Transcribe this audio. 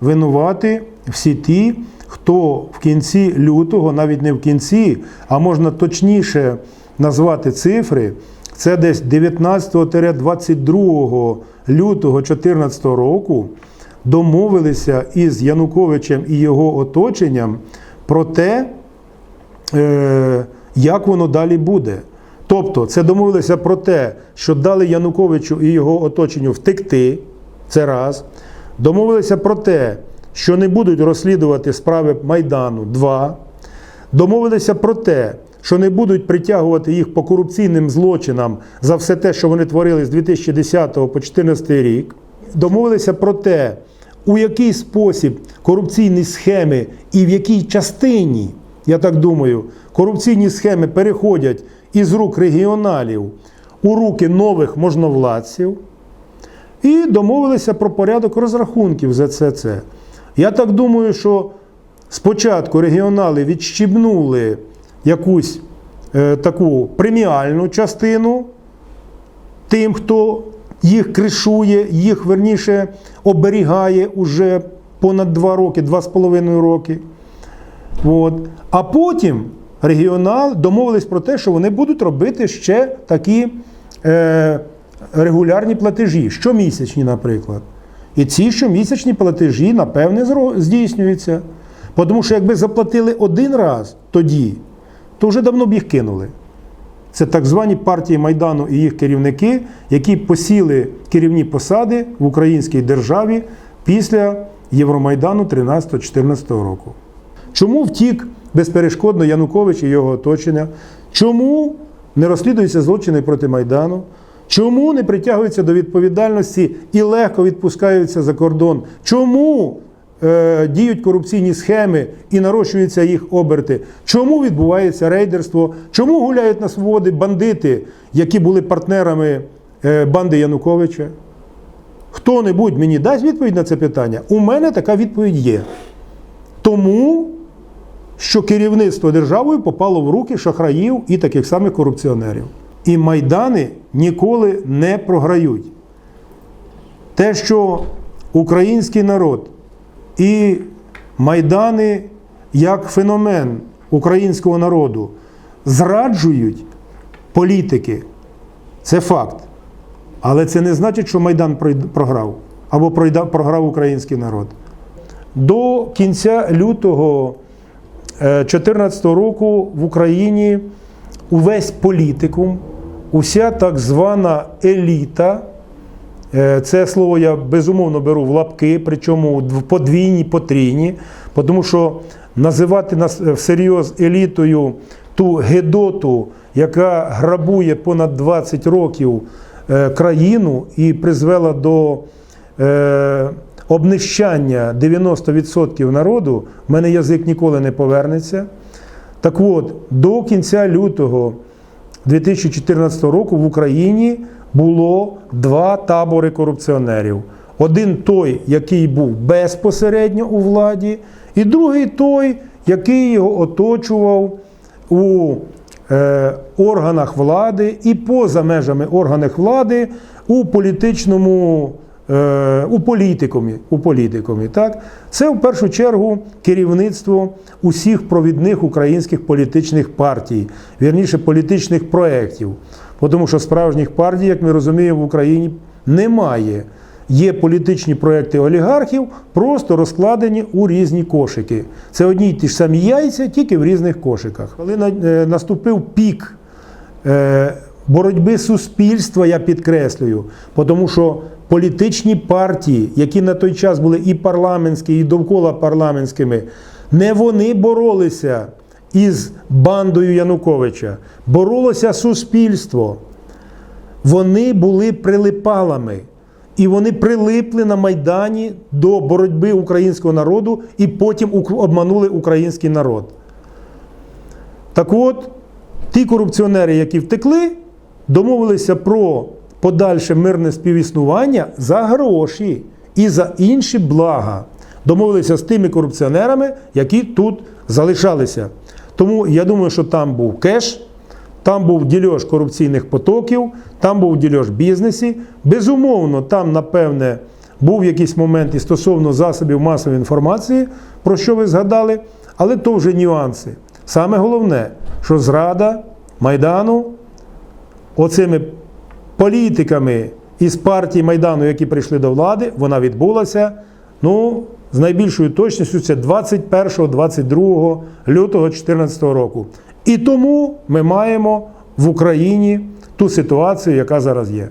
винувати всі ті, хто в кінці лютого, навіть не в кінці, а можна точніше назвати цифри. Це десь 19-22 лютого 2014 року домовилися із Януковичем і його оточенням про те, е, як воно далі буде. Тобто, це домовилися про те, що дали Януковичу і його оточенню втекти. Це раз. Домовилися про те, що не будуть розслідувати справи Майдану. Два. Домовилися про те, що не будуть притягувати їх по корупційним злочинам за все те, що вони творили з 2010 по 2014 рік. Домовилися про те, у який спосіб корупційні схеми і в якій частині, я так думаю, корупційні схеми переходять із рук регіоналів у руки нових можновладців. І домовилися про порядок розрахунків за. Я так думаю, що спочатку регіонали відщібнули якусь е, таку преміальну частину тим, хто їх кришує, їх верніше оберігає уже понад два роки, два з половиною роки. От. А потім регіонал домовились про те, що вони будуть робити ще такі е, регулярні платежі, щомісячні, наприклад. І ці щомісячні платежі, напевне, здійснюються. Тому що якби заплатили один раз тоді, то вже давно б їх кинули. Це так звані партії Майдану і їх керівники, які посіли керівні посади в українській державі після Євромайдану 13-14 року. Чому втік безперешкодно Янукович і його оточення? Чому не розслідуються злочини проти Майдану? Чому не притягуються до відповідальності і легко відпускаються за кордон? Чому е, діють корупційні схеми і нарощуються їх оберти? Чому відбувається рейдерство? Чому гуляють на свободи бандити, які були партнерами е, банди Януковича? Хто-небудь мені дасть відповідь на це питання? У мене така відповідь є. Тому що керівництво державою попало в руки шахраїв і таких самих корупціонерів. І майдани ніколи не програють. Те, що український народ і майдани як феномен українського народу зраджують політики, це факт. Але це не значить, що Майдан програв або програв український народ. До кінця лютого 2014 року в Україні увесь політикум, уся так звана еліта, е, це слово я безумовно беру в лапки, причому подвійні, потрійні, тому що називати нас е, всерйоз елітою ту гедоту, яка грабує понад 20 років е, країну і призвела до обнищання 90% народу, в мене язик ніколи не повернеться. Так от, до кінця лютого 2014 року в Україні було два табори корупціонерів. Один той, який був безпосередньо у владі, і другий той, який його оточував у е, органах влади і поза межами органів влади у політичному. Е, У політикумі, у політикумі, так це в першу чергу керівництво усіх провідних українських політичних партій, вірніше політичних проєктів. Тому що справжніх партій, як ми розуміємо, в Україні немає. Є політичні проекти олігархів, просто розкладені у різні кошики. Це одні й ті ж самі яйця, тільки в різних кошиках. Коли е, наступив пік е, боротьби суспільства, я підкреслюю, тому що політичні партії, які на той час були і парламентські, і довкола парламентськими, не вони боролися із бандою Януковича, боролося суспільство. Вони були прилипалами. І вони прилипли на Майдані до боротьби українського народу і потім обманули український народ. Так от, ті корупціонери, які втекли, домовилися про подальше мирне співіснування за гроші і за інші блага. Домовилися з тими корупціонерами, які тут залишалися. Тому я думаю, що там був кеш, там був дільож корупційних потоків, там був дільож бізнесі. Безумовно, там, напевне, був якийсь момент і стосовно засобів масової інформації, про що ви згадали, але то вже нюанси. Саме головне, що зрада Майдану оцими політиками із партії Майдану, які прийшли до влади, вона відбулася. Ну, з найбільшою точністю це 21-22 лютого 2014 року. І тому ми маємо в Україні ту ситуацію, яка зараз є.